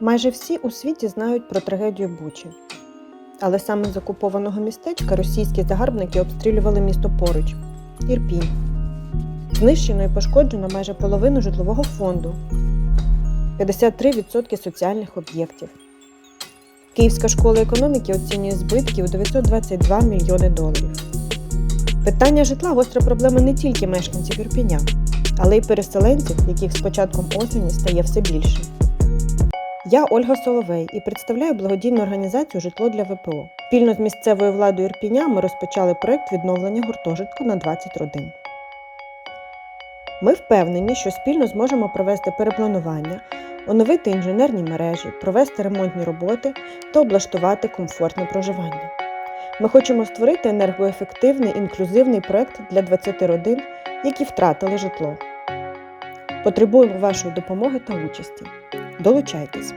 Майже всі у світі знають про трагедію Бучі. Але саме з окупованого містечка російські загарбники обстрілювали місто поруч Ірпінь. Знищено і пошкоджено майже половину житлового фонду, 53% соціальних об'єктів. Київська школа економіки оцінює збитки у 922 мільйони доларів. Питання житла гостра проблема не тільки мешканців Ірпіня, але й переселенців, яких з початком осені стає все більше. Я Ольга Соловей і представляю благодійну організацію Житло для ВПО. Спільно з місцевою владою Ірпіня ми розпочали проект відновлення гуртожитку на 20 родин. Ми впевнені, що спільно зможемо провести перепланування, оновити інженерні мережі, провести ремонтні роботи та облаштувати комфортне проживання. Ми хочемо створити енергоефективний інклюзивний проект для 20 родин, які втратили житло. Потребуємо вашої допомоги та участі. Долучайтесь!